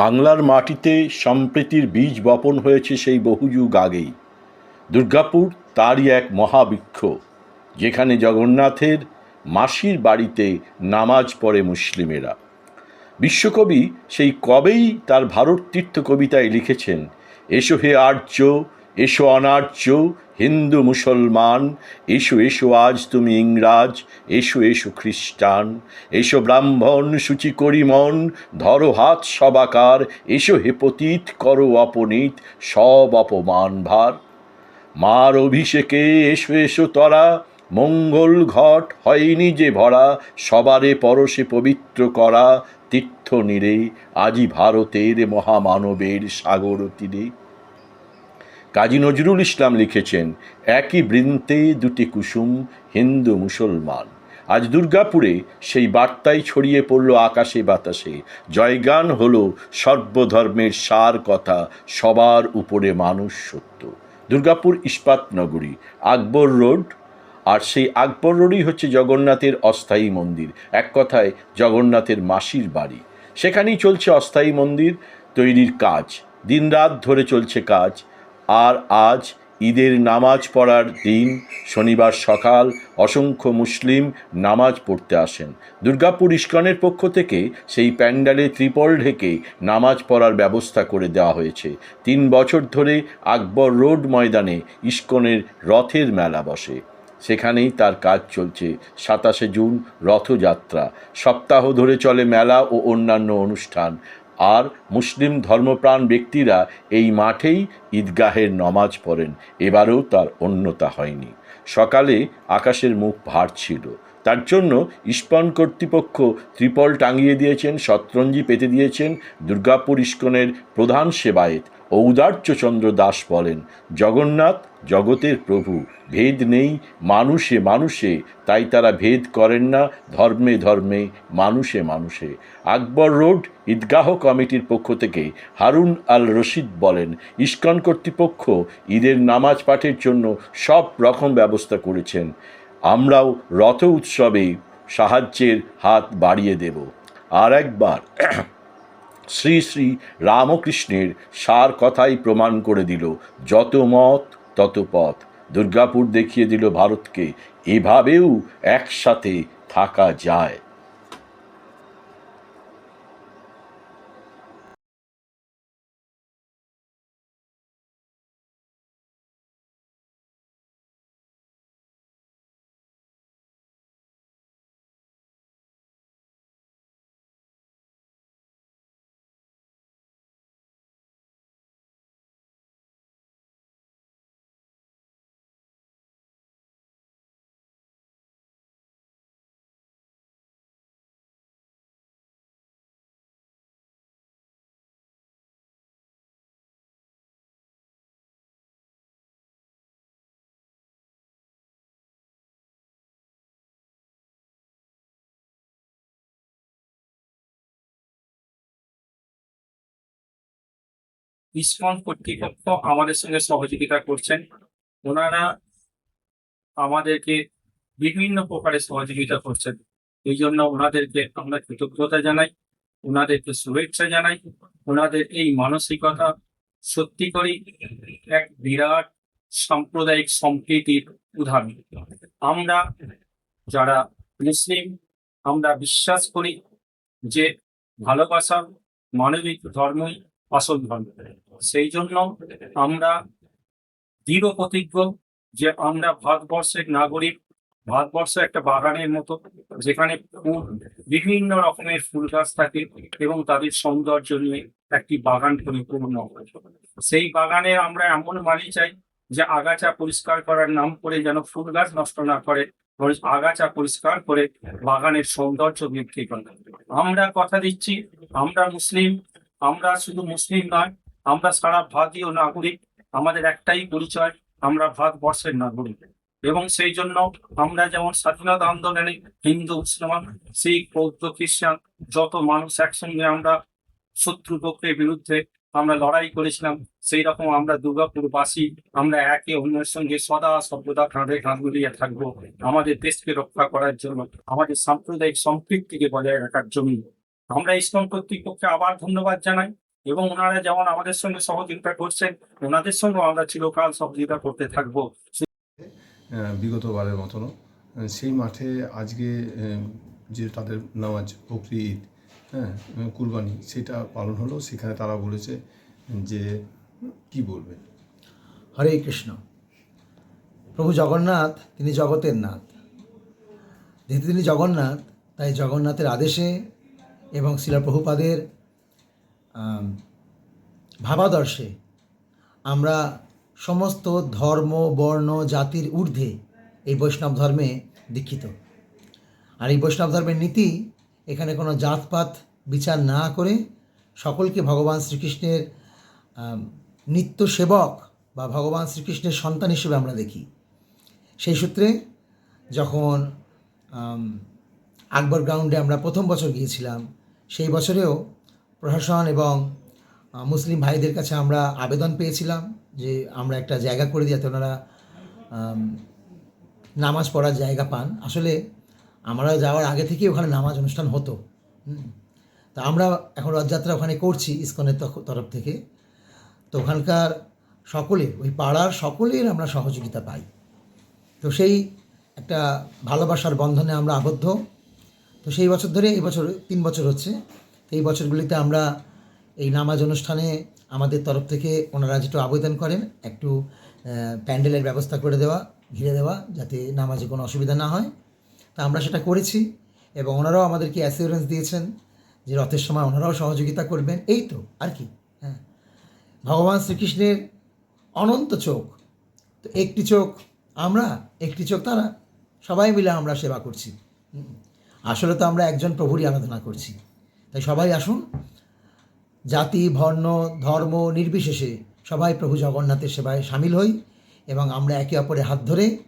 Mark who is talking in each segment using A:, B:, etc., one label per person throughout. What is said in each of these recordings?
A: বাংলার মাটিতে সম্প্রীতির বীজ বপন হয়েছে সেই বহু যুগ আগেই। দুর্গাপুর তারই এক মহাবৃক্ষ, যেখানে জগন্নাথের মাসির বাড়িতে নামাজ পড়ে মুসলিমেরা। বিশ্বকবি সেই কবেই তার ভারত তীর্থ কবিতায় লিখেছেন, এসো হে আর্য এসো অনার্য, হিন্দু, মুসলমান। এসো এসো আজ তুমি ইংরাজ, এসো এসো খ্রিস্টান। এসো ব্রাহ্মণ, সূচি করি মন, ধরো হাত সবাকার। এসো হেপতীত করো অপনীত, সব অপমান ভার। মার অভিষেকে এসো এসো তরা, মঙ্গল ঘট হয়নি যে ভরা, সবারে পরশে পবিত্র করা, তীর্থ নীরে, আজি ভারতের মহামানবের সাগর তীরে। কাজী নজরুল ইসলাম লিখেছেন, একই বৃন্তে দুটি কুসুম, হিন্দু মুসলমান। আজ দুর্গাপুরে সেই বার্তাই ছড়িয়ে পড়ল আকাশে বাতাসে, জয়গান হল সর্বধর্মের সার কথা, সবার উপরে মানুষ সত্য। দুর্গাপুর ইস্পাত নগরী, আকবর রোড, আর সেই আকবর রোডই হচ্ছে জগন্নাথের অস্থায়ী মন্দির, এক কথায় জগন্নাথের মাসির বাড়ি। সেখানেই চলছে অস্থায়ী মন্দির তৈরির কাজ, দিনরাত ধরে চলছে কাজ। আর আজ ঈদের নামাজ পড়ার দিন। শনিবার সকাল অসংখ্য মুসলিম নামাজ পড়তে আসেন। দুর্গাপুর ইস্কনের পক্ষ থেকে সেই প্যান্ডালে ত্রিপল ঢেকে নামাজ পড়ার ব্যবস্থা করে দেওয়া হয়েছে। তিন বছর ধরে আকবর রোড ময়দানে ইস্কনের রথের মেলা বসে। সেখানেই তার কাজ চলছে। সাতাশে জুন রথযাত্রা। সপ্তাহ ধরে চলে মেলা ও অন্যান্য অনুষ্ঠান। আর মুসলিম ধর্মপ্রাণ ব্যক্তিরা এই মাঠেই ঈদগাহের নমাজ পড়েন। এবারেও তার অন্যতা হয়নি। সকালে আকাশের মুখ ভার ছিল। তার জন্য ইস্পন কর্তৃপক্ষ ত্রিপল টাঙিয়ে দিয়েছেন, শতরঞ্জি পেতে দিয়েছেন, দুর্গাপুর ইস্কনের প্রধান সেবায়েত। ঔদার্যচন্দ্র দাস বলেন, জগন্নাথ জগতের প্রভু, ভেদ নেই, মানুষে মানুষে, তাই তারা ভেদ করেন না, ধর্মে ধর্মে, মানুষে মানুষে। আকবর রোড, ঈদগাহ কমিটির পক্ষ থেকে হারুন আল রশিদ বলেন, ইস্কন কর্তৃপক্ষ ঈদের নামাজ পাঠের জন্য সব রকম ব্যবস্থা করেছেন। আমরাও রথ উৎসবে সাহায্যের হাত বাড়িয়ে দেব। আর একবার শ্রী শ্রী রামকৃষ্ণের সার কথাই প্রমাণ করে দিল, যত মত তত পথ। দুর্গাপুর দেখিয়ে দিল ভারতকে, এভাবেও একসাথে থাকা যায়।
B: ইসকন কর্তৃপক্ষ আমাদের সঙ্গে সহযোগিতা করছেন। ওনারা আমাদেরকে বিভিন্ন প্রকারে সহযোগিতা করছেন। এই জন্য ওনাদেরকে আমরা কৃতজ্ঞতা জানাই, ওনাদেরকে শুভেচ্ছা জানাই, ওনাদের এই মানসিকতা সত্যি করেই এক বিরাট সাম্প্রদায়িক সম্প্রীতির উদাহরণ। আমরা যারা মুসলিম, আমরা বিশ্বাস করি যে ভালোবাসা মানবিক ধর্মই আসল ধর্ম। সেই জন্য আমরা দৃঢ় প্রতিজ্ঞ যে আমরা ভারতবর্ষের নাগরিক ভারতবর্ষ একটা বাগানের মতো, যেখানে ফুল, বিভিন্ন রকমের ফুল গাছ থাকে এবং তাদের সৌন্দর্য নিয়ে একটি বাগান পরিপূর্ণ সেই বাগানে আমরা এমন মানি চাই যে আগাছা পরিষ্কার করার নাম করে যেন ফুল গাছ নষ্ট না করে আগাছা পরিষ্কার করে বাগানের সৌন্দর্য বৃদ্ধি করে। আমরা কথা দিচ্ছি, আমরা মুসলিম আমরা শুধু মুসলিম নয়, আমরা সারা ভারতীয় নাগরিক, আমাদের একটাই পরিচয়, আমরা ভারতবর্ষের নাগরিক। এবং সেই জন্য আমরা যেমন স্বাধীনতা আন্দোলনে হিন্দু, মুসলমান, শিখ, বৌদ্ধ, খ্রিস্টান, যত মানুষ একসঙ্গে আমরা শত্রু পক্ষের বিরুদ্ধে আমরা লড়াই করেছিলাম, সেই রকম আমরা দুর্গাপুরবাসী, আমরা একে অন্যের সঙ্গে সদা সর্বদা কাঁধে কাঁধ মিলিয়ে থাকব। আমাদের দেশকে রক্ষা করার জন্য, আমাদের সাম্প্রদায়িক সম্পৃক্তিকে বজায় রাখার জন্য। আমরা ইসলাম কর্তৃপক্ষকে আবার ধন্যবাদ জানাই এবং ওনারা যেমন আমাদের সঙ্গে সহযোগিতা করছেন ওনাদের সঙ্গেও আমরা চিরকাল সহযোগিতা করতে থাকব।
C: বিগতবারের মতনও। সেই মাঠে আজকে যে তাদের নামাজ বকরি ঈদ হ্যাঁ কুরবানি সেটা পালন হলো। সেখানে তারা বলেছে যে কি বলবেন
D: হরে কৃষ্ণ। প্রভু জগন্নাথ তিনি জগতের নাথ। যেহেতু তিনি জগন্নাথ তাই জগন্নাথের আদেশে এবং শিলা প্রভুপাদের ভাবাদর্শে আমরা সমস্ত ধর্ম, বর্ণ, জাতির ঊর্ধ্বে এই বৈষ্ণব ধর্মে দীক্ষিত। আর এই বৈষ্ণব ধর্মের নীতি, এখানে কোনো জাতপাত বিচার না করে সকলকে ভগবান শ্রীকৃষ্ণের নিত্য সেবক বা ভগবান শ্রীকৃষ্ণের সন্তান হিসেবে আমরা দেখি। সেই সূত্রে যখন আকবর গ্রাউন্ডে আমরা প্রথম বছর গিয়েছিলাম সেই বছরেও প্রশাসন এবং মুসলিম ভাইদের কাছে আমরা আবেদন পেয়েছিলাম যে আমরা একটা জায়গা করে দিই যাতে ওনারা নামাজ পড়ার জায়গা পান। আসলে আমরা যাওয়ার আগে থেকেই ওখানে নামাজ অনুষ্ঠান হতো। তা আমরা এখন রথযাত্রা ওখানে করছি ইসকনের তরফ থেকে। তো ওখানকার সকলে, ওই পাড়ার সকলের আমরা সহযোগিতা পাই। তো সেই একটা ভালোবাসার বন্ধনে আমরা আবদ্ধ। তো সেই বছর ধরে, এই বছর তিন বছর হচ্ছে এই বছরগুলিতে আমরা এই নামাজ অনুষ্ঠানে আমাদের তরফ থেকে ওনারা যেটু আবেদন করেন, একটু প্যান্ডেলের ব্যবস্থা করে দেওয়া, ঘিরে দেওয়া, যাতে নামাজে কোনো অসুবিধা না হয়। তা আমরা সেটা করেছি এবং ওনারাও আমাদেরকে অ্যাসিওরেন্স দিয়েছেন যে রথের সময় ওনারাও সহযোগিতা করবেন। এই তো, আর কি হ্যাঁ। ভগবান শ্রীকৃষ্ণের অনন্ত চোখ, তো একটি চোখ আমরা, একটি চোখ তারা, সবাই মিলে আমরা সেবা করছি। আসলে তো আমরা একজন প্রভুরই আরাধনা করছি। তাই সবাই আসুন। জাতি, বর্ণ, ধর্ম নির্বিশেষে সবাই প্রভু জগন্নাথের সেবায় সামিল হই এবং আমরা একে অপরের হাত ধরে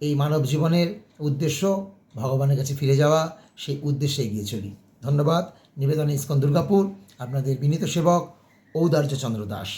D: এই মানব জীবনের উদ্দেশ্য, ভগবানের কাছে ফিরে যাওয়া, সেই উদ্দেশ্যে এগিয়ে চলি। ধন্যবাদ। নিবেদন ইস্কন দুর্গাপুর। আপনাদের বিনীত সেবক ঔদার্য চন্দ্র দাস।